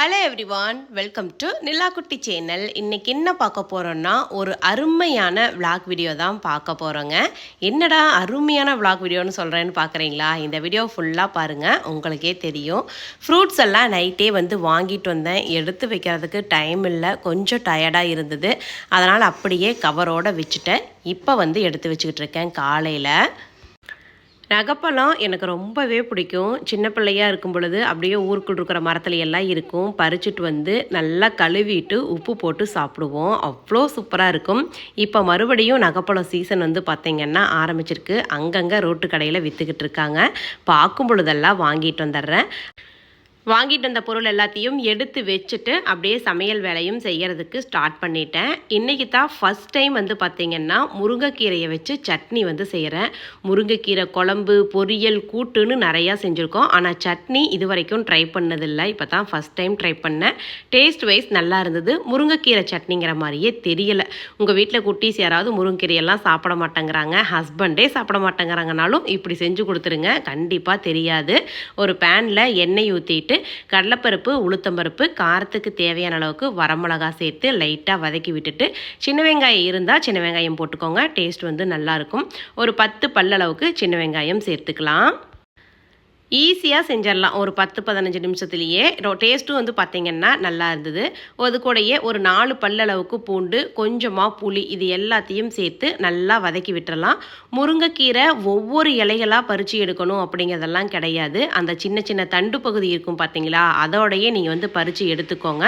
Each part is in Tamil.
Hello everyone welcome to Nilakutti channel இன்றைக்கி என்ன பார்க்க போகிறோன்னா ஒரு அருமையான விளாக் வீடியோ தான் பார்க்க போகிறோங்க என்னடா அருமையான விளாக் வீடியோன்னு சொல்கிறேன்னு பார்க்குறீங்களா? இந்த வீடியோ ஃபுல்லாக பாருங்கள் உங்களுக்கே தெரியும். ஃப்ரூட்ஸ் எல்லாம் நைட்டே வந்து வாங்கிட்டு வந்தேன். எடுத்து வைக்கிறதுக்கு டைம் இல்லை கொஞ்சம் டயர்டாக இருந்தது. அதனால் அப்படியே கவரோடு வச்சுட்டேன். இப்போ வந்து எடுத்து வச்சுக்கிட்டு இருக்கேன் காலையில். நகைப்பழம் எனக்கு ரொம்பவே பிடிக்கும். சின்ன பிள்ளையா இருக்கும் பொழுது அப்படியே ஊருக்குள் இருக்கிற மரத்துல எல்லாம் இருக்கும். பறிச்சுட்டு வந்து நல்லா கழுவிட்டு உப்பு போட்டு சாப்பிடுவோம். அவ்வளோ சூப்பராக இருக்கும். இப்போ மறுபடியும் நகைப்பழம் சீசன் வந்து பார்த்திங்கன்னா ஆரம்பிச்சிருக்கு. அங்கங்கே ரோட்டு கடையில் விற்றுக்கிட்டு இருக்காங்க. பார்க்கும் பொழுதெல்லாம் வாங்கிட்டு வந்துடுறேன். வாங்கிட்டு வந்த பொருள் எல்லாத்தையும் எடுத்து வச்சுட்டு அப்படியே சமையல் வேலையும் செய்கிறதுக்கு ஸ்டார்ட் பண்ணிட்டேன். இன்றைக்கி தான் ஃபஸ்ட் டைம் வந்து பார்த்திங்கன்னா முருங்கைக்கீரையை வச்சு சட்னி வந்து செய்கிறேன் முருங்கைக்கீரை குழம்பு பொரியல் கூட்டுன்னு நிறையா செஞ்சுருக்கோம். ஆனால் சட்னி இது வரைக்கும் ட்ரை பண்ணதில்லை. இப்போ தான் ஃபஸ்ட் டைம் ட்ரை பண்ணேன். டேஸ்ட் வைஸ் நல்லா இருந்தது. முருங்கைக்கீரை சட்னிங்கிற மாதிரியே தெரியலை. உங்கள் வீட்டில் குட்டீஸ் யாராவது முருங்கைக்கீரையெல்லாம் சாப்பிட மாட்டேங்கிறாங்க ஹஸ்பண்டே சாப்பிட மாட்டேங்கிறாங்கனாலும் இப்படி செஞ்சு கொடுத்துருங்க. கண்டிப்பாக தெரியாது. ஒரு பேனில் எண்ணெய் ஊற்றிட்டு கடலைப்பருப்பு உளுத்தம்பருப்பு காரத்துக்கு தேவையான அளவுக்கு வரமிளகா சேர்த்து லைட்டாக வதக்கி விட்டுட்டு சின்ன வெங்காயம் இருந்தால் சின்ன வெங்காயம் போட்டுக்கோங்க. டேஸ்ட் வந்து நல்லாயிருக்கும் ஒரு பத்து பல்லளவுக்கு சின்ன வெங்காயம் சேர்த்துக்கலாம். ஈஸியாக செஞ்சிடலாம். ஒரு பத்து பதினஞ்சு நிமிஷத்துலேயே. டேஸ்ட்டும் வந்து பார்த்திங்கன்னா நல்லா இருந்தது. அது கூடயே ஒரு நாலு பல்லளவுக்கு பூண்டு கொஞ்சமாக புளி இது எல்லாத்தையும் சேர்த்து நல்லா வதக்கி விட்டுறலாம். முருங்கைக்கீரை ஒவ்வொரு இலைகளாக பறித்து எடுக்கணும் அப்படிங்கிறதெல்லாம் கிடையாது. அந்த சின்ன சின்ன தண்டு பகுதி இருக்கும் பார்த்தீங்களா அதோடையே நீங்கள் வந்து பறித்து எடுத்துக்கோங்க.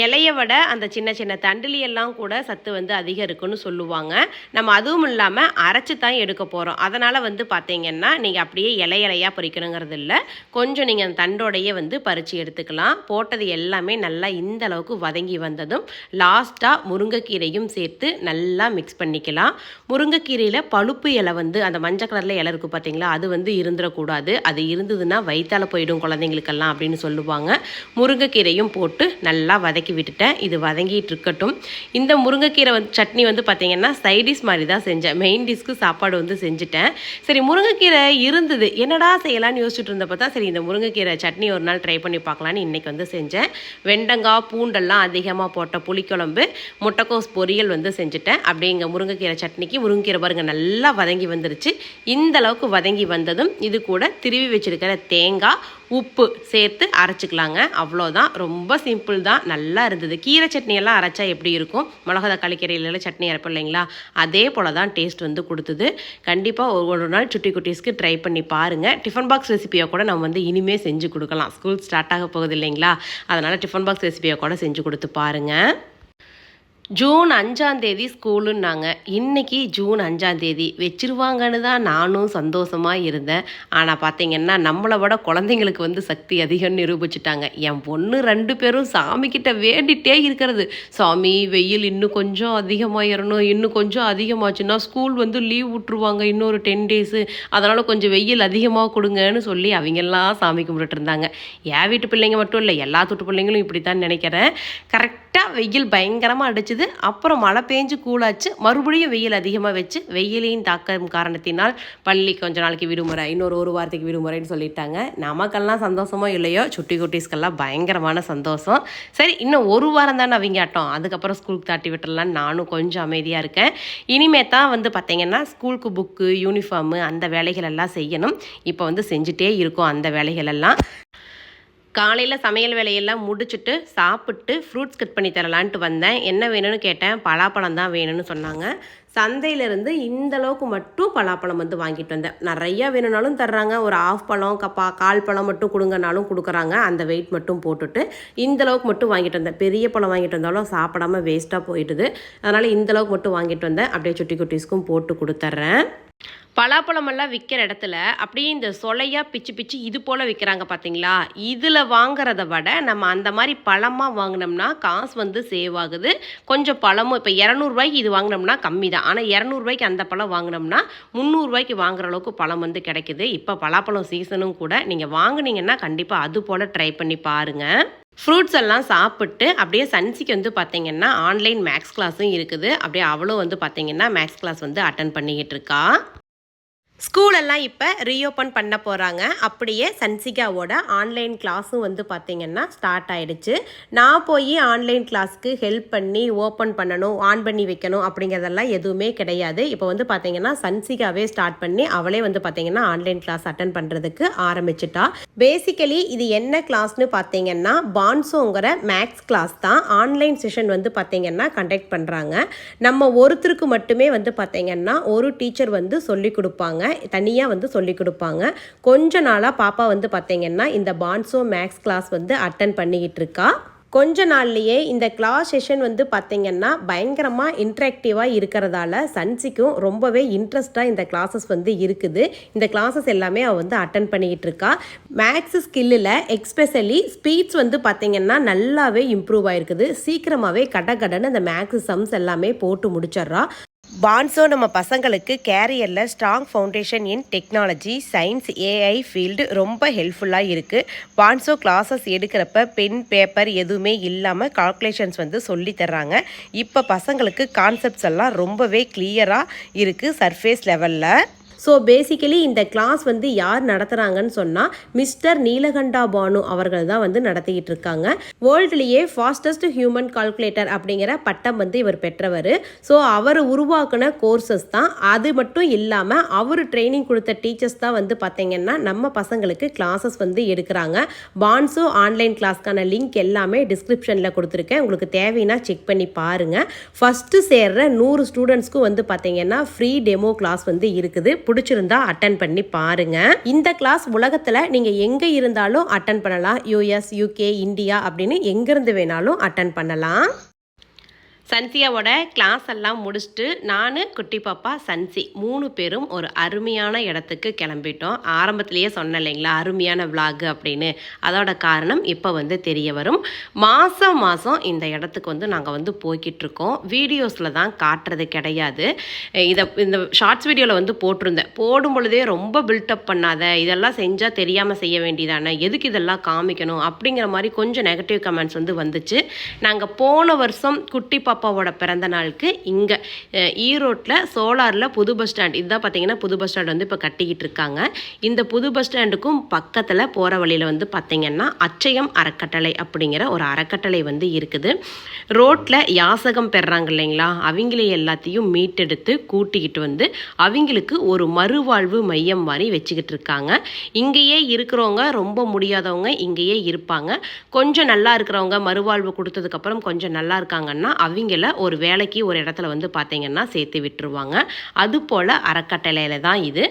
இலைய விட அந்த சின்ன சின்ன தண்டுலியெல்லாம் கூட சத்து வந்து அதிகம் இருக்குன்னு சொல்லுவாங்க. நம்ம அதுவும் இல்லாமல் அரைச்சி தான் எடுக்க போகிறோம் அதனால் வந்து பார்த்தீங்கன்னா நீங்கள் அப்படியே இலையலையாக பொறிக்கணுங்கிறது பறிக்கணுங்கிறது இல்லை. கொஞ்சம் நீங்கள் அந்த தண்டோடையே வந்து பறித்து எடுத்துக்கலாம். போட்டது எல்லாமே நல்லா இந்த அளவுக்கு வதங்கி வந்ததும் லாஸ்ட்டாக முருங்கைக்கீரையும் சேர்த்து நல்லா மிக்ஸ் பண்ணிக்கலாம். முருங்கைக்கீரையில் பழுப்பு இலை வந்து அந்த மஞ்சள் கலரில் இலை இருக்குது பார்த்தீங்களா அது வந்து இருந்துடக்கூடாது. அது இருந்ததுன்னா வயிற்றால் போயிடும் குழந்தைங்களுக்கெல்லாம் அப்படின்னு சொல்லுவாங்க. முருங்கைக்கீரையும் போட்டு நல்லா வதக்கி விட்டுட்டேன். இது வதங்கிட்டு இருக்கட்டும். இந்த முருங்கைக்கீரை வந்து சட்னி வந்து பார்த்தீங்கன்னா சைடிஷ் மாதிரி தான் செஞ்சேன். மெயின் டிஷ்க்கு சாப்பாடு வந்து செஞ்சுட்டேன். சரி முருங்கைக்கீரை இருந்தது. என்னடா செய்யலாம்னு யோசிச்சுட்டு இருந்தப்போ தான் சரி இந்த முருங்கைக்கீரை சட்னி ஒரு நாள் ட்ரை பண்ணி பார்க்கலான்னு இன்றைக்கி வந்து செஞ்சேன். வெண்டங்காய் பூண்டெல்லாம் அதிகமாக போட்ட புளிக்குழம்பு முட்டைக்கோஸ் பொரியல் வந்து செஞ்சுட்டேன். அப்படியே இங்கே முருங்கைக்கீரை சட்னிக்கு முருங்கைக்கீரை பாருங்கள் நல்லா வதங்கி வந்துருச்சு. இந்த அளவுக்கு வதங்கி வந்ததும் இது கூட திருவி வச்சிருக்கிற தேங்காய் உப்பு சேர்த்து அரைச்சிக்கலாங்க. அவ்வளோதான். ரொம்ப சிம்பிள் தான். நல்லா இருந்தது. கீரை சட்னியெல்லாம் அரைச்சா எப்படி இருக்கும்? மிளகா தக்காளி கீரையில சட்னி அரைப்போம் இல்லைங்களா? அதே போல் தான் டேஸ்ட் வந்து கொடுத்தது. கண்டிப்பாக ஒரு ஒரு நாள் சுட்டி குட்டீஸ்க்கு ட்ரை பண்ணி பாருங்கள் டிஃபன் பாக்ஸ் ரெசிபியை கூட நம்ம வந்து இனிமே செஞ்சு கொடுக்கலாம். ஸ்கூல் ஸ்டார்ட் ஆக போகுது இல்லைங்களா? அதனால் டிஃபன் பாக்ஸ் ரெசிபியை கூட செஞ்சு கொடுத்து பாருங்கள் ஜூன் அஞ்சாம் தேதி ஸ்கூலுன்னாங்க. இன்னைக்கு ஜூன் அஞ்சாம் தேதி. வச்சிருவாங்கன்னு தான் நானும் சந்தோஷமாக இருந்தேன். ஆனால் பார்த்தீங்கன்னா நம்மளை விட குழந்தைங்களுக்கு வந்து சக்தி அதிகம்னு நிரூபிச்சிட்டாங்க. என் பொண்ணு ரெண்டு பேரும் சாமிக்கிட்ட வேண்டிகிட்டே இருக்கிறது. சாமி வெயில் இன்னும் கொஞ்சம் அதிகமாகிடணும் இன்னும் கொஞ்சம் அதிகமாச்சுன்னா ஸ்கூல் வந்து லீவ் விட்ருவாங்க இன்னொரு டென் டேஸு. அதனால் கொஞ்சம் வெயில் அதிகமாக கொடுங்கன்னு சொல்லி அவங்கெல்லாம் சாமி கும்பிட்டுட்டு இருந்தாங்க. என் வீட்டு பிள்ளைங்க மட்டும் இல்லை எல்லா தொட்டு பிள்ளைங்களும் இப்படி தான் நினைக்கிறேன் கரெக்டாக வெயில் பயங்கரமாக அடிச்சு அடிச்சுது அப்புறம் மழை பெஞ்சு கூலாச்சு மறுபடியும் வெயில் அதிகமாக வச்சு வெயிலின் தாக்கம் காரணத்தினால் பள்ளி கொஞ்ச நாளைக்கு விடுமுறை இன்னொரு ஒரு வாரத்துக்கு விடுமுறைன்னு சொல்லிட்டாங்க. நமக்கெல்லாம் சந்தோஷமோ இல்லையோ சுட்டி குட்டீஸ்க்கெல்லாம் பயங்கரமான சந்தோஷம். சரி இன்னும் ஒரு வாரம் தானே அவங்க ஆட்டம். அதுக்கப்புறம் ஸ்கூலுக்கு தாட்டி விட்டுறலான்னு நானும் கொஞ்சம் அமைதியாக இருக்கேன். இனிமே தான் வந்து பார்த்தீங்கன்னா ஸ்கூலுக்கு புக்கு யூனிஃபார்மு அந்த வேலைகள் எல்லாம் செய்யணும். இப்போ வந்து செஞ்சுட்டே இருக்கோம் அந்த வேலைகள் எல்லாம். காலையில் சமையல் வேலையெல்லாம் முடிச்சுட்டு சாப்பிட்டு ஃப்ரூட்ஸ் கட் பண்ணி தரலான்ட்டு வந்தேன். என்ன வேணும்னு கேட்டேன். பலாப்பழம் தான் வேணும்னு சொன்னாங்க. சந்தையிலேருந்து இந்தளவுக்கு மட்டும் பலாப்பழம் வந்து வாங்கிட்டு வந்தேன். நிறையா வேணும்னாலும் தர்றாங்க. ஒரு ஆஃப் பழம் கப்பா கால் பழம் மட்டும் கொடுங்கனாலும் கொடுக்குறாங்க. அந்த வெயிட் மட்டும் போட்டுட்டு இந்த அளவுக்கு மட்டும் வாங்கிட்டு வந்தேன். பெரிய பழம் வாங்கிட்டு வந்தாலும் சாப்பிடாம வேஸ்ட்டாக போயிடுது அதனால் இந்த அளவுக்கு மட்டும் வாங்கிட்டு வந்தேன். அப்படியே சுட்டி குட்டீஸ்க்கும் போட்டு கொடுத்துட்றேன். பலாப்பழமெல்லாம் விற்கிற இடத்துல அப்படியே இந்த சொலையாக பிச்சு பிச்சு இது போல் விற்கிறாங்க பார்த்தீங்களா இதில் வாங்குறத விட நம்ம அந்த மாதிரி பழமாக வாங்கினோம்னா காசு வந்து சேவ் ஆகுது. கொஞ்சம் பழமும் இப்போ இரநூறுபாய்க்கு இது வாங்கினோம்னா கம்மி தான். ஆனால் இரநூறுபாய்க்கு அந்த பழம் வாங்கினோம்னா முந்நூறுரூவாய்க்கு வாங்குற அளவுக்கு பழம் வந்து கிடைக்குது. இப்போ பலாப்பழம் சீசனும் கூட நீங்கள் வாங்குனீங்கன்னா கண்டிப்பாக அது போல் ட்ரை பண்ணி பாருங்கள் ஃப்ரூட்ஸ் எல்லாம் சாப்பிட்டு அப்படியே சன்சிக்கு வந்து பார்த்தீங்கன்னா ஆன்லைன் மேக்ஸ் கிளாஸும் இருக்குது. அப்படியே அவளும் வந்து பார்த்தீங்கன்னா மேக்ஸ் கிளாஸ் வந்து அட்டன் பண்ணிக்கிட்டு இருக்கா. ஸ்கூலெல்லாம் இப்போ ரீஓப்பன் பண்ண போகிறாங்க அப்படியே சன்சிகாவோட ஆன்லைன் கிளாஸும் வந்து பார்த்திங்கன்னா ஸ்டார்ட் ஆகிடுச்சு நான் போய் ஆன்லைன் கிளாஸ்க்கு ஹெல்ப் பண்ணி ஓப்பன் பண்ணணும் ஆன் பண்ணி வைக்கணும் அப்படிங்கிறதெல்லாம் எதுவுமே கிடையாது. இப்போ வந்து பார்த்திங்கன்னா சன்சிகாவே ஸ்டார்ட் பண்ணி அவளே வந்து பார்த்திங்கன்னா ஆன்லைன் கிளாஸ் அட்டன் பண்ணுறதுக்கு ஆரம்பிச்சிட்டா. பேசிக்கலி இது என்ன கிளாஸ்னு பார்த்தீங்கன்னா பான்சோங்கிற மேக்ஸ் கிளாஸ் தான். ஆன்லைன் செஷன் வந்து பார்த்திங்கன்னா கண்டக்ட் பண்ணுறாங்க நம்ம ஒருத்தருக்கு மட்டுமே வந்து பார்த்திங்கன்னா ஒரு டீச்சர் வந்து சொல்லி கொடுப்பாங்க. தனியாக வந்து சொல்லிக் கொடுப்பாங்க. கொஞ்ச நாளாக பாப்பா வந்து பார்த்தீங்கன்னா இந்த பான்சோ மேக்ஸ் கிளாஸ் வந்து அட்டன் பண்ணிக்கிட்டு இருக்கா. கொஞ்ச நாள்லையே இந்த கிளாஸ் செஷன் வந்து பார்த்தீங்கன்னா பயங்கரமாக இன்ட்ராக்டிவாக இருக்கிறதால சன்சிக்கும் ரொம்பவே இன்ட்ரெஸ்டாக இந்த கிளாஸஸ் வந்து இருக்குது. இந்த கிளாஸஸ் எல்லாமே அவள் வந்து அட்டன் பண்ணிக்கிட்டு இருக்கா. மேக்ஸ் ஸ்கில்லில் எக்ஸ்பெஷலி ஸ்பீட்ஸ் வந்து பார்த்தீங்கன்னா நல்லாவே இம்ப்ரூவ் ஆயிருக்குது. சீக்கிரமாகவே கட கடன்னு அந்த மேக்ஸ் சம்ஸ் எல்லாமே போட்டு முடிச்சிட்றா. பான்சோ நம்ம பசங்களுக்கு கேரியரில் strong foundation in technology science AI field ரொம்ப ஹெல்ப்ஃபுல்லாக இருக்குது பான்சோ கிளாஸஸ் எடுக்கிறப்ப பென் பேப்பர் எதுவுமே இல்லாமல் கால்குலேஷன்ஸ் வந்து சொல்லி தர்றாங்க. இப்போ பசங்களுக்கு கான்செப்ட்ஸ் எல்லாம் ரொம்பவே கிளியராக இருக்குது சர்ஃபேஸ் லெவலில் ஸோ பேசிக்கலி இந்த கிளாஸ் வந்து யார் நடத்துகிறாங்கன்னு சொன்னால் மிஸ்டர் நீலகண்டா பானு அவர்கள் தான் வந்து நடத்திக்கிட்டு இருக்காங்க. வேர்ல்டுலேயே ஃபாஸ்டஸ்ட் ஹியூமன் கால்குலேட்டர் அப்படிங்கிற பட்டம் வந்து இவர் பெற்றவர். ஸோ அவர் உருவாக்குன கோர்சஸ் தான். அது மட்டும் இல்லாமல் அவர் ட்ரைனிங் கொடுத்த டீச்சர்ஸ் தான் வந்து பார்த்தீங்கன்னா நம்ம பசங்களுக்கு கிளாஸஸ் வந்து எடுக்கிறாங்க. பான்ஸோ ஆன்லைன் கிளாஸ்க்கான லிங்க் எல்லாமே டிஸ்கிரிப்ஷனில் கொடுத்துருக்கேன். உங்களுக்கு தேவைன்னா செக் பண்ணி பாருங்கள் ஃபஸ்ட்டு சேர்ற நூறு ஸ்டூடெண்ட்ஸ்க்கும் வந்து பார்த்தீங்கன்னா ஃப்ரீ டெமோ கிளாஸ் வந்து இருக்குது. பிடிச்சிருந்தா அட்டன் பண்ணி பாருங்க. இந்த கிளாஸ் உலகத்தில் நீங்கள் எங்கே இருந்தாலும் அட்டன் பண்ணலாம். யூஎஸ் யூகே இந்தியா அப்படின்னு எங்கேருந்து வேணாலும் அட்டன் பண்ணலாம். சன்சியாவோட கிளாஸ் எல்லாம் முடிச்சுட்டு நான் குட்டி பாப்பா சன்சி மூணு பேரும் ஒரு அருமையான இடத்துக்கு கிளம்பிட்டோம். ஆரம்பத்திலேயே சொன்னேன் இல்லைங்களா அருமையான விலாகு அப்படின்னு. அதோட காரணம் இப்போ வந்து தெரிய வரும். மாதம் மாதம் இந்த இடத்துக்கு வந்து நாங்கள் வந்து போய்கிட்டு இருக்கோம். வீடியோஸில் தான் காட்டுறது கிடையாது. இதை இந்த ஷார்ட்ஸ் வீடியோவில் வந்து போட்டிருந்தேன். போடும் பொழுதே ரொம்ப பில்டப் பண்ணாத இதெல்லாம் செஞ்சால் தெரியாமல் செய்ய வேண்டியதானே எதுக்கு இதெல்லாம் காமிக்கணும் அப்படிங்கிற மாதிரி கொஞ்சம் நெகட்டிவ் கமெண்ட்ஸ் வந்து வந்துச்சு. நாங்கள் போன வருஷம் குட்டி பாப்பா பாப்பாவோட பிறந்த நாளுக்கு இங்கே ஈரோட்டில் சோலாரில் புது பஸ் ஸ்டாண்ட் இதுதான் பார்த்தீங்கன்னா புது பஸ் ஸ்டாண்ட் வந்து இப்போ கட்டிக்கிட்டு இருக்காங்க. இந்த புது பஸ் ஸ்டாண்டுக்கும் பக்கத்தில் போகிற வழியில் வந்து பார்த்தீங்கன்னா அச்சயம் அறக்கட்டளை அப்படிங்கிற ஒரு அறக்கட்டளை வந்து இருக்குது. ரோட்டில் யாசகம் பெறாங்க இல்லைங்களா? அவங்களே எல்லாத்தையும் மீட்டெடுத்து கூட்டிக்கிட்டு வந்து அவங்களுக்கு ஒரு மறுவாழ்வு மையம் மாதிரி வச்சுக்கிட்டு இருக்காங்க. இங்கேயே இருக்கிறவங்க ரொம்ப முடியாதவங்க இங்கேயே இருப்பாங்க. கொஞ்சம் நல்லா இருக்கிறவங்க மறுவாழ்வு கொடுத்ததுக்கப்புறம் கொஞ்சம் நல்லா இருக்காங்கன்னா அவங்க அவங்கள ஒரு வேலைக்கு ஒரு இடத்துல வந்து பார்த்தீங்கன்னா சேர்த்து விட்டுருவாங்க. அதுபோல் அறக்கட்டளையில் தான் இது.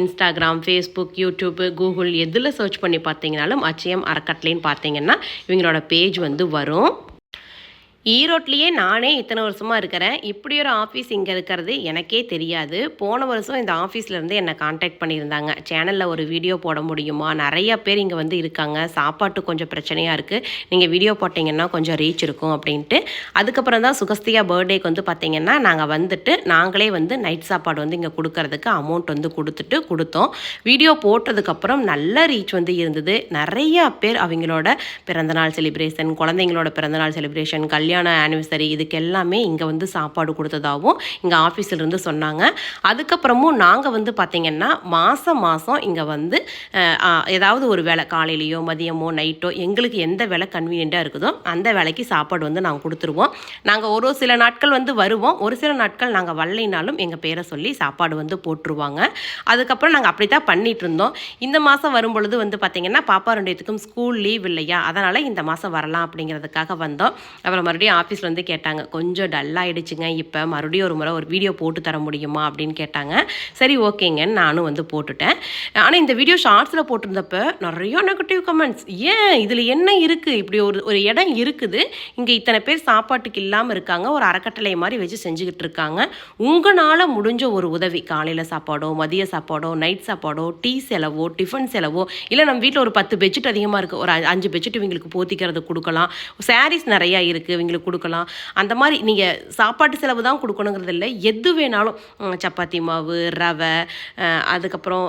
இன்ஸ்டாகிராம் ஃபேஸ்புக் யூடியூப்பு கூகுள் எதில் சர்ச் பண்ணி பார்த்தீங்கனாலும் அச்சயம் அறக்கட்டளைன்னு பார்த்தீங்கன்னா இவங்களோட பேஜ் வந்து வரும். ஈரோட்லேயே நானே இத்தனை வருஷமாக இருக்கிறேன். இப்படி ஒரு ஆஃபீஸ் இங்கே இருக்கிறது எனக்கே தெரியாது. போன வருஷம் இந்த ஆஃபீஸ்லேருந்து என்னை காண்டாக்ட் பண்ணியிருந்தாங்க. சேனலில் ஒரு வீடியோ போட முடியுமா? நிறைய பேர் இங்கே வந்து இருக்காங்க. சாப்பாட்டு கொஞ்சம் பிரச்சனையாக இருக்குது நீங்கள் வீடியோ போட்டிங்கன்னா கொஞ்சம் ரீச் இருக்கும் அப்படின்ட்டு. அதுக்கப்புறம் தான் சுகஸ்தியா பர்த்டேக்கு வந்து பார்த்திங்கன்னா நாங்கள் வந்துட்டு நாங்களே வந்து நைட் சாப்பாடு வந்து இங்கே கொடுக்கறதுக்கு அமௌண்ட் வந்து கொடுத்துட்டு கொடுத்தோம். வீடியோ போட்டதுக்கப்புறம் நல்ல ரீச் வந்து இருந்தது. நிறைய பேர் அவங்களோட பிறந்தநாள் செலிப்ரேஷன் குழந்தைங்களோட பிறந்தநாள் செலிப்ரேஷன் கல்யாணம் கல்யாண ஆனிவர்சரி இதுக்கு எல்லாமே இங்கே வந்து சாப்பாடு கொடுத்ததாகவும் இங்கே ஆஃபீஸிலிருந்து சொன்னாங்க. அதுக்கப்புறமும் நாங்கள் வந்து பார்த்திங்கன்னா மாதம் மாதம் இங்கே வந்து ஏதாவது ஒரு வேலை காலையிலையோ மதியமோ நைட்டோ எங்களுக்கு எந்த வேலை கன்வீனியண்ட்டாக இருக்குதோ அந்த வேலைக்கு சாப்பாடு வந்து நாங்கள் கொடுத்துருவோம். நாங்கள் ஒரு சில நாட்கள் வந்து வருவோம். ஒரு சில நாட்கள் நாங்கள் வரலைனாலும் எங்கள் பேரை சொல்லி சாப்பாடு வந்து போட்டுருவாங்க. அதுக்கப்புறம் நாங்கள் அப்படி தான் பண்ணிகிட்டு இருந்தோம். இந்த மாதம் வரும்பொழுது வந்து பார்த்திங்கன்னா பாப்பா ரெண்டு ஸ்கூல் லீவ் இல்லையா? அதனால் இந்த மாதம் வரலாம் அப்படிங்கிறதுக்காக வந்தோம். அப்புறம் மறுபடியும் மறுபடியும் ஆஃபீஸில் வந்து கேட்டாங்க கொஞ்சம் டல்லாகிடுச்சுங்க இப்போ மறுபடியும் ஒரு முறை ஒரு வீடியோ போட்டு தர முடியுமா? அப்படின்னு கேட்டாங்க. சரி ஓகேங்கன்னு நானும் வந்து போட்டுட்டேன். ஆனால் இந்த வீடியோ ஷார்ட்ஸில் போட்டிருந்தப்ப நிறைய நெகட்டிவ் கமெண்ட்ஸ் ஏன்? இதில் என்ன இருக்குது இப்படி ஒரு ஒரு இடம் இருக்குது. இங்கே இத்தனை பேர் சாப்பாட்டுக்கு இல்லாமல் இருக்காங்க. ஒரு அறக்கட்டளை மாதிரி வச்சு செஞ்சுக்கிட்டு இருக்காங்க. உங்களால் முடிஞ்ச ஒரு உதவி காலையில் சாப்பாடோ மதிய சாப்பாடோ நைட் சாப்பாடோ டீ செலவோ டிஃபன் செலவோ இல்லை நம்ம வீட்டில் ஒரு பத்து பெட்ஷீட் அதிகமாக இருக்குது ஒரு அஞ்சு பெட்ஷீட் இவங்களுக்கு போத்திக்கிறது கொடுக்கலாம். சாரீஸ் நிறையா இருக்குது இவங்களுக்கு அவங்களுக்கு கொடுக்கலாம். அந்த மாதிரி நீங்கள் சாப்பாட்டு செலவு தான் கொடுக்கணுங்கிறது இல்லை. எது வேணாலும் சப்பாத்தி மாவு ரவை அதுக்கப்புறம்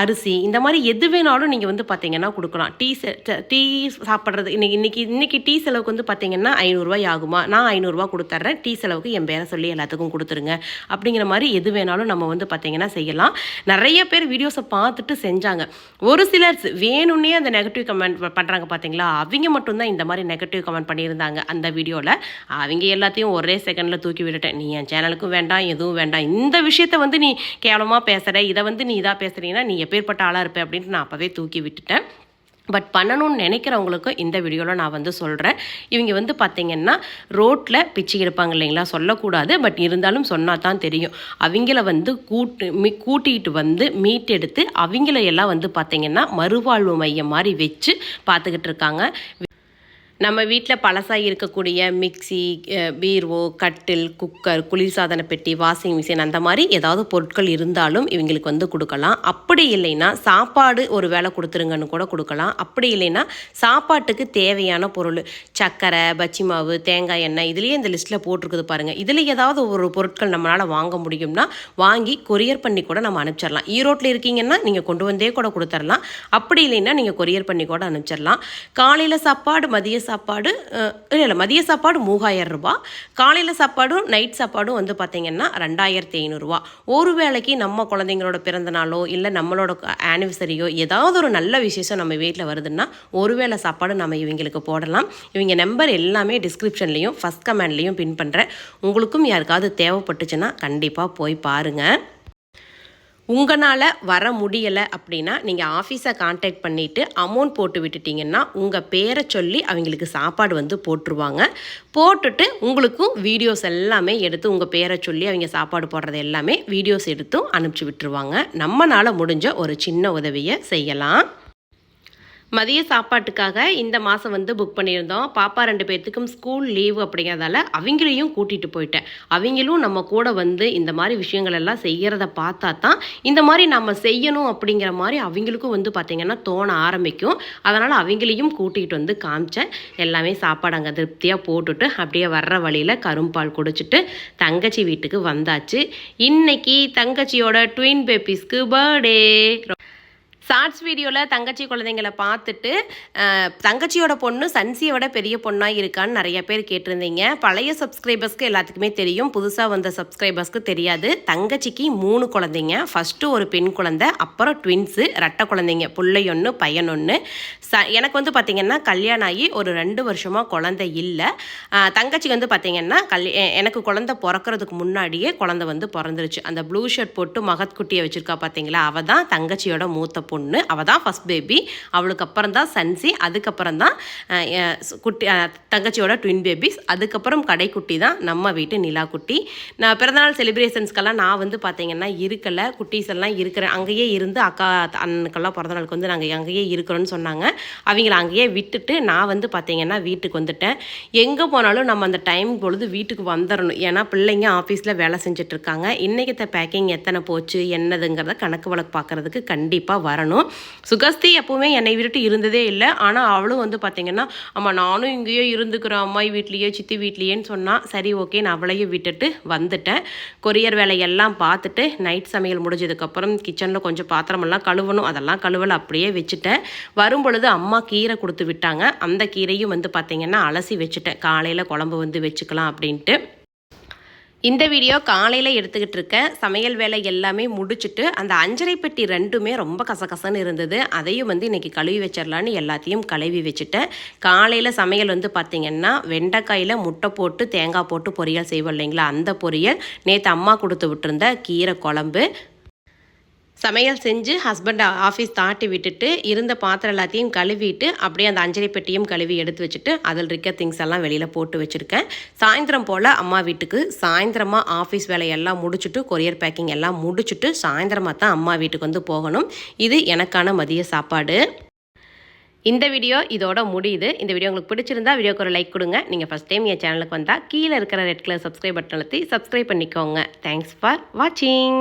அரிசி இந்த மாதிரி எது வேணாலும் நீங்கள் வந்து பார்த்தீங்கன்னா கொடுக்கலாம். டீ டீ சாப்பிட்றது இன்னைக்கு இன்னைக்கு இன்னைக்கு டீ செலவுக்கு வந்து பார்த்தீங்கன்னா ஐநூறுரூவாய் ஆகுமா? நான் ஐநூறுரூவா கொடுத்துட்றேன் டீ செலவுக்கு என் பேரை சொல்லி எல்லாத்துக்கும் கொடுத்துருங்க. அப்படிங்கிற மாதிரி எது வேணாலும் நம்ம வந்து பார்த்தீங்கன்னா செய்யலாம். நிறைய பேர் வீடியோஸை பார்த்துட்டு செஞ்சாங்க. ஒரு சிலர் வேணும்னே அந்த நெகட்டிவ் கமெண்ட் பண்ணுறாங்க பார்த்தீங்களா அவங்க மட்டும்தான் இந்த மாதிரி நெகட்டிவ் கமெண்ட் பண்ணியிருந்தாங்க. அந்த வீடியோவில் அவங்க எல்லாத்தையும் ஒரே செகண்டில் தூக்கி விட்டுட்டேன் நீ என் சேனலுக்கும் வேண்டாம் எதுவும் வேண்டாம். இந்த விஷயத்த வந்து நீ கேவலமாக பேசுகிற இதை வந்து நீ இதாக பேசுகிறீங்கன்னா நீ எப்பேற்பட்ட ஆளாக இருப்ப? அப்படின்ட்டு நான் அப்போவே தூக்கி விட்டுட்டேன். பட் பண்ணணும்னு நினைக்கிறவங்களுக்கு இந்த வீடியோவில் நான் வந்து சொல்கிறேன் இவங்க வந்து பார்த்திங்கன்னா ரோட்டில் பிச்சு எடுப்பாங்க இல்லைங்களா? சொல்லக்கூடாது. பட் இருந்தாலும் சொன்னால் தான் தெரியும். அவங்கள வந்து கூட்டு மீ கூட்டிகிட்டு வந்து மீட் எடுத்து அவங்கள எல்லாம் வந்து பார்த்திங்கன்னா மறுவாழ்வு மையம் மாதிரி வச்சு பார்த்துக்கிட்டு இருக்காங்க. நம்ம வீட்டில் பழசாக இருக்கக்கூடிய மிக்ஸி பீர்வோ கட்டில் குக்கர் குளிர்சாதன பெட்டி வாஷிங் மிஷின் அந்த மாதிரி ஏதாவது பொருட்கள் இருந்தாலும் இவங்களுக்கு வந்து கொடுக்கலாம். அப்படி இல்லைன்னா சாப்பாடு ஒரு வேலை கொடுத்துருங்கன்னு கூட கொடுக்கலாம். அப்படி இல்லைன்னா சாப்பாட்டுக்கு தேவையான பொருள் சர்க்கரை பச்சி மாவு தேங்காய் எண்ணெய் இதுலேயே இந்த லிஸ்ட்டில் போட்டிருக்குது பாருங்கள் இதில் ஏதாவது ஒரு பொருட்கள் நம்மளால் வாங்க முடியும்னா வாங்கி கொரியர் பண்ணி கூட நம்ம அனுப்பிச்சிடலாம் ஈரோட்டில் இருக்கீங்கன்னா நீங்கள் கொண்டு வந்தே கூட கொடுத்துடலாம் அப்படி இல்லைன்னா நீங்கள் கொரியர் பண்ணி கூட அனுப்பிச்சிடலாம் காலையில் சாப்பாடு மதிய சாப்பாடு சாப்பாடு இல்லை இல்லை மதிய சாப்பாடு மூவாயிரம் ரூபாய் காலையில் சாப்பாடும் நைட் சாப்பாடும் வந்து பார்த்திங்கன்னா ரெண்டாயிரத்தி ஐநூறுரூவா ஒரு வேளைக்கு நம்ம குழந்தைங்களோட பிறந்த நாளோ இல்லை நம்மளோட ஆனிவர்சரியோ ஏதாவது ஒரு நல்ல விசேஷம் நம்ம வீட்டில் வருதுன்னா ஒரு வேளை சாப்பாடு நம்ம இவங்களுக்கு போடலாம். இவங்க நம்பர் எல்லாமே டிஸ்கிரிப்ஷன்லேயும் ஃபஸ்ட் கமெண்ட்லேயும் பின் பண்ணுறேன் உங்களுக்கும் யாருக்காவது தேவைப்பட்டுச்சுன்னா கண்டிப்பாக போய் பாருங்கள் உங்களால் வர முடியலை அப்படின்னா நீங்கள் ஆஃபீஸை காண்டாக்ட் பண்ணிவிட்டு அமௌண்ட் போட்டு விட்டுட்டிங்கன்னா உங்கள் பேரை சொல்லி அவங்களுக்கு சாப்பாடு வந்து போட்டுருவாங்க. போட்டுட்டு உங்களுக்கும் வீடியோஸ் எல்லாமே எடுத்து உங்கள் பேரை சொல்லி அவங்க சாப்பாடு போடுறது எல்லாமே வீடியோஸ் எடுத்தும் அனுப்பிச்சி விட்டுருவாங்க. நம்மளால் முடிஞ்ச ஒரு சின்ன உதவியை செய்யலாம். மதிய சாப்பாட்டுக்காக இந்த மாதம் வந்து புக் பண்ணியிருந்தோம். பாப்பா ரெண்டு பேர்த்துக்கும் ஸ்கூல் லீவு அப்படிங்கிறதால அவங்களையும் கூட்டிகிட்டு போயிட்டேன். அவங்களும் நம்ம கூட வந்து இந்த மாதிரி விஷயங்கள் எல்லாம் செய்கிறத பார்த்தா தான் இந்த மாதிரி நம்ம செய்யணும் அப்படிங்கிற மாதிரி அவங்களுக்கும் வந்து பார்த்திங்கன்னா தோண ஆரம்பிக்கும். அதனால் அவங்களையும் கூட்டிகிட்டு வந்து காமிச்சேன். எல்லாமே சாப்பாடு அங்கே திருப்தியாக போட்டுட்டு அப்படியே வர்ற வழியில் கரும்பால் குடிச்சிட்டு தங்கச்சி வீட்டுக்கு வந்தாச்சு. இன்னைக்கு தங்கச்சியோட ட்வின் பேபிஸ்க்கு பர்த்டே ஷார்ட்ஸ் வீடியோவில் தங்கச்சி குழந்தைங்கள பார்த்துட்டு தங்கச்சியோட பொண்ணு சன்சியை விட பெரிய பொண்ணாக இருக்கான்னு நிறைய பேர் கேட்டிருந்தீங்க. பழைய சப்ஸ்கிரைபர்ஸ்க்கு எல்லாத்துக்குமே தெரியும். புதுசாக வந்த சப்ஸ்கிரைபர்ஸ்க்கு தெரியாது. தங்கச்சிக்கு மூணு குழந்தைங்க. ஃபஸ்ட்டு ஒரு பெண் குழந்தை அப்புறம் ட்வின்ஸு ரெட்டை குழந்தைங்க. பிள்ளை ஒன்று பையன் ஒன்று ச எனக்கு வந்து பார்த்திங்கன்னா கல்யாணம் ஆகி ஒரு ரெண்டு வருஷமாக குழந்தை இல்லை. தங்கச்சிக்கு வந்து பார்த்திங்கன்னா கல் எனக்கு குழந்தை பிறக்கிறதுக்கு முன்னாடியே குழந்தை வந்து பிறந்துருச்சு. அந்த ப்ளூ ஷர்ட் போட்டு மகத்குட்டியை வச்சுருக்கா பார்த்தீங்களா அவள் தான் தங்கச்சியோட மூத்த பொண்ணு. அவள் தான் ஃபஸ்ட் பேபி அவளுக்கு அப்புறம் தான் சன்சி அதுக்கப்புறம் தான் குட்டி தங்கச்சியோட ட்வின் பேபிஸ் அதுக்கப்புறம் கடைக்குட்டி தான் நம்ம வீட்டு நிலா குட்டி. நான் பிறந்தநாள் செலிப்ரேஷன்ஸ்க்கெல்லாம் நான் வந்து பார்த்தீங்கன்னா இருக்கலை. குட்டீஸ் எல்லாம் இருக்கிறேன் அங்கேயே இருந்து அக்கா அண்ணனுக்கெல்லாம் பிறந்தநாளுக்கு வந்து நாங்கள் அங்கேயே இருக்கிறோன்னு சொன்னாங்க. அவங்கள அங்கேயே விட்டுட்டு நான் வந்து பார்த்தீங்கன்னா வீட்டுக்கு வந்துட்டேன். எங்கே போனாலும் நம்ம அந்த டைம் பொழுது வீட்டுக்கு வந்துடணும் ஏன்னா பிள்ளைங்க ஆஃபீஸில் வேலை செஞ்சுட்டு இருக்காங்க. பேக்கிங் எத்தனை போச்சு என்னதுங்கிறத கணக்கு வழக்கு பார்க்குறதுக்கு கண்டிப்பாக வரணும். சுகஸ்தி எப்போவுமே என்னை விட்டு இருந்ததே இல்லை. ஆனால் அவளும் வந்து பார்த்திங்கன்னா அம்மா நானும் இங்கேயோ இருந்துக்கிறேன் அம்மாய் வீட்லேயோ சித்தி வீட்லேயேன்னு சொன்னால் சரி ஓகே நான் அவளையும் விட்டுட்டு வந்துட்டேன். கொரியர் வேலையெல்லாம் பார்த்துட்டு நைட் சமையல் முடிஞ்சதுக்கப்புறம் கிச்சனில் கொஞ்சம் பாத்திரமெல்லாம் கழுவணும். அதெல்லாம் கழுவல அப்படியே வச்சுட்டேன். வரும் பொழுது அம்மா கீரை கொடுத்து விட்டாங்க. அந்த கீரையும் வந்து பார்த்திங்கன்னா அலசி வச்சுட்டேன். காலையில் குழம்பு வந்து வச்சுக்கலாம் அப்படின்ட்டு. இந்த வீடியோ காலையில் எடுத்துக்கிட்டு இருக்கேன் சமையல் வேலை எல்லாமே முடிச்சுட்டு அந்த அஞ்சரை பெட்டி ரெண்டுமே ரொம்ப கசகசன்னு இருந்தது. அதையும் வந்து இன்றைக்கி கழுவி வச்சிடலான்னு எல்லாத்தையும் கழுவி வச்சுட்டேன். காலையில் சமையல் வந்து பார்த்திங்கன்னா வெண்டைக்காயில் முட்டை போட்டு தேங்காய் போட்டு பொரியல் செய்வோம் இல்லைங்களா? அந்த பொரியல் நேற்று அம்மா கொடுத்து விட்டுருந்த கீரை குழம்பு சமையல் செஞ்சு ஹஸ்பண்ட் ஆஃபீஸ் தாட்டி விட்டுட்டு இருந்த பாத்திரம் எல்லாத்தையும் கழுவிட்டு அப்படியே அந்த அஞ்சலி பெட்டியும் கழுவி எடுத்து வச்சுட்டு அதில் இருக்க திங்ஸ் எல்லாம் வெளியில் போட்டு வச்சுருக்கேன். சாயந்தரம் போல் அம்மா வீட்டுக்கு சாயந்தரமாக ஆஃபீஸ் வேலையெல்லாம் முடிச்சுட்டு கொரியர் பேக்கிங் எல்லாம் முடிச்சுட்டு சாயந்தரமாக தான் அம்மா வீட்டுக்கு வந்து போகணும். இது எனக்கான மதிய சாப்பாடு. இந்த வீடியோ இதோட முடியுது. இந்த வீடியோ உங்களுக்கு பிடிச்சிருந்தா வீடியோக்கு ஒரு லைக் கொடுங்க. நீங்கள் ஃபஸ்ட் டைம் என் சேனலுக்கு வந்தால் கீழே இருக்கிற ரெட் கலர் சப்ஸ்கிரைப் பட்டன் அழுத்தி சப்ஸ்கிரைப் பண்ணிக்கோங்க. தேங்க்ஸ் ஃபார் வாட்சிங்